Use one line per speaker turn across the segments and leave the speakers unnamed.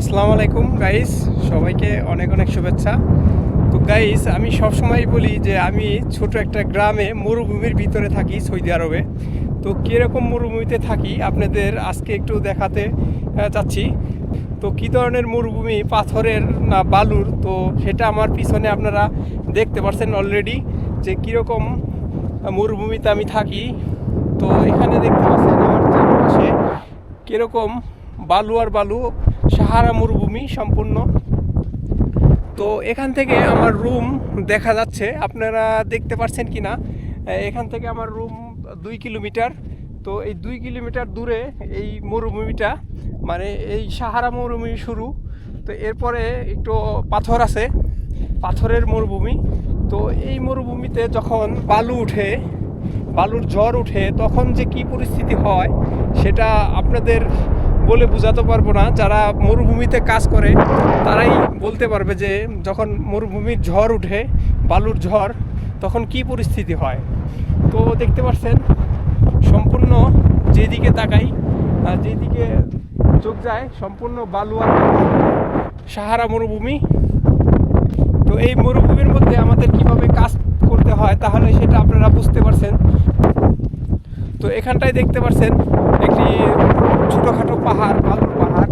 আসসালামু আলাইকুম গাইস সবাইকে অনেক অনেক শুভেচ্ছা। তো গাইস আমি সবসময় বলি যে আমি ছোট একটা গ্রামে মরুভূমির ভিতরে থাকি সৌদি আরবে। তো, কীরকম মরুভূমিতে থাকি আপনাদের আজকে একটু দেখাতে চাচ্ছি। তো, কী ধরনের মরুভূমি? পাথরের না বালুর? তো, সেটা আমার পিছনে আপনারা দেখতে পাচ্ছেন অলরেডি যে কীরকম মরুভূমিতে আমি থাকি। তো, এখানে দেখতে পাচ্ছেন আমার চারপাশে কীরকম বালু আর বালু। সাহারা মরুভূমি সম্পূর্ণ। তো এখান থেকে আমার রুম দেখা যাচ্ছে। আপনারা দেখতে পাচ্ছেন কি না এখান থেকে আমার রুম দুই কিলোমিটার। তো এই দুই কিলোমিটার দূরে এই মরুভূমিটা মানে এই সাহারা মরুভূমি শুরু। তো এরপরে একটু পাথর আছে, পাথরের মরুভূমি। তো এই মরুভূমিতে যখন বালু উঠে, বালুর জ্বর উঠে, তখন যে কি পরিস্থিতি হয়, সেটা আপনাদের বলে বোঝাতে পারব না। যারা মরুভূমিতে কাজ করে, তারাই বলতে পারবে যে, যখন মরুভূমির ঝড় উঠে, বালুর ঝড়, তখন কি পরিস্থিতি হয়? তো দেখতে পাচ্ছেন, সম্পূর্ণ যেদিকে তাকাই যেদিকে চোখ যায়, সম্পূর্ণ বালু আর সাহারা মরুভূমি। তো এই মরুভূমির মধ্যে আমাদের কীভাবে কাজ করতে হয়, তাহলে সেটা আপনারা বুঝতে পারছেন। তো এখানটায় দেখতে পাচ্ছেন, একটি ছোটোখাটো পাহাড় বালুর পাহাড়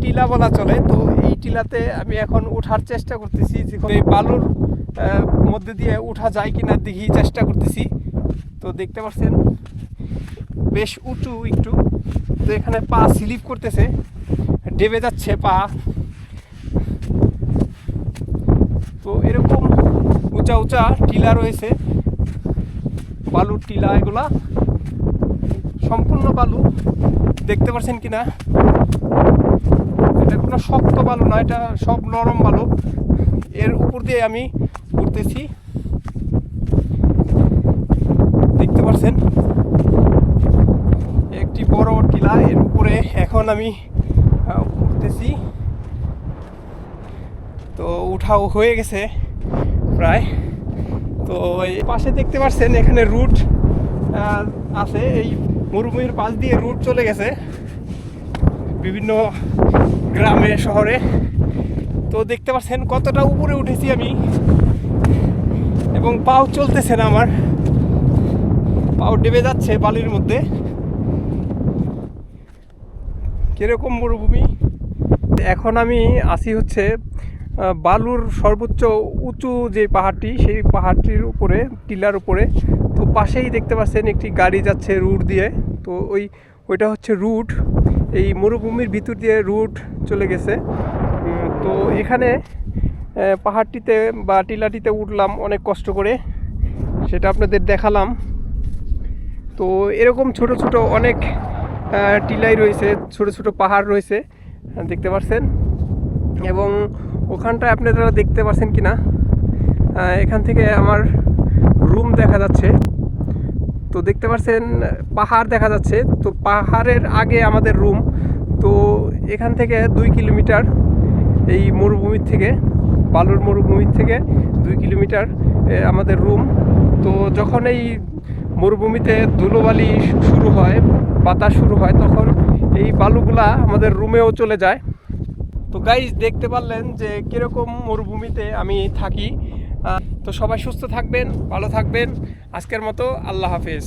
টিলা বলা চলে। তো এই টিলাতে আমি এখন ওঠার চেষ্টা করতেছি যে এই বালুর মধ্যে দিয়ে ওঠা যায় কিনা দেখি চেষ্টা করতেছি। তো দেখতে পাচ্ছেন, বেশ উঁচু একটু। তো এখানে পা স্লিপ করতেছে, ডেবে যাচ্ছে পা। তো এরকম উঁচা উঁচা টিলা রয়েছে, বালুর টিলা এগুলা। সম্পূর্ণ বালু। দেখতে পাচ্ছেন কিনা? এটা কোনো শক্ত বালু না, এটা সব নরম বালু। এর উপর দিয়ে আমি উঠতেছি দেখতে পাচ্ছেন একটি বড় টিলা, এর উপরে এখন আমি উঠতেছি তো উঠাও হয়ে গেছে প্রায়। তো এই পাশে দেখতে পাচ্ছেন এখানে রুট আছে। এই মরুভূমির পাশ দিয়ে রুট চলে গেছে বিভিন্ন গ্রামে, শহরে। তো দেখতে পাচ্ছেন কতটা উপরে উঠেছি আমি এবং পাও চলতেছে না আমার। পাও ডেবে যাচ্ছে বালির মধ্যে। কীরকম মরুভূমি? এখন আমি আসি হচ্ছে বালুর সর্বোচ্চ উঁচু যে পাহাড়টি, সেই পাহাড়টির উপরে, টিলার উপরে, তো পাশেই দেখতে পাচ্ছেন একটি গাড়ি যাচ্ছে রুট দিয়ে। তো ওই, ওইটা হচ্ছে রুট। এই মরুভূমির ভিতর দিয়ে রুট চলে গেছে। তো এখানে পাহাড়টিতে বা টিলাটিতে উঠলাম অনেক কষ্ট করে। সেটা আপনাদের দেখালাম। তো এরকম ছোট ছোট অনেক টিলাই রয়েছে, ছোট ছোট পাহাড় রয়েছে, দেখতে পাচ্ছেন এবং ওখানটায় আপনারা দেখতে পাচ্ছেন কি না এখান থেকে আমার রুম দেখা যাচ্ছে। তো দেখতে পাচ্ছেন পাহাড় দেখা যাচ্ছে। তো পাহাড়ের আগে আমাদের রুম তো এখান থেকে দুই কিলোমিটার এই মরুভূমির থেকে, বালুর মরুভূমির থেকে দুই কিলোমিটার আমাদের রুম তো যখন এই মরুভূমিতে ধুলোবালি শুরু হয়, বাতাস শুরু হয়, তখন এই বালুগুলা আমাদের রুমেও চলে যায়। তো গাইজ দেখতে পারলেন যে কীরকম মরুভূমিতে আমি থাকি। তো সবাই সুস্থ থাকবেন, ভালো থাকবেন। আজকের মতো আল্লাহ হাফেজ।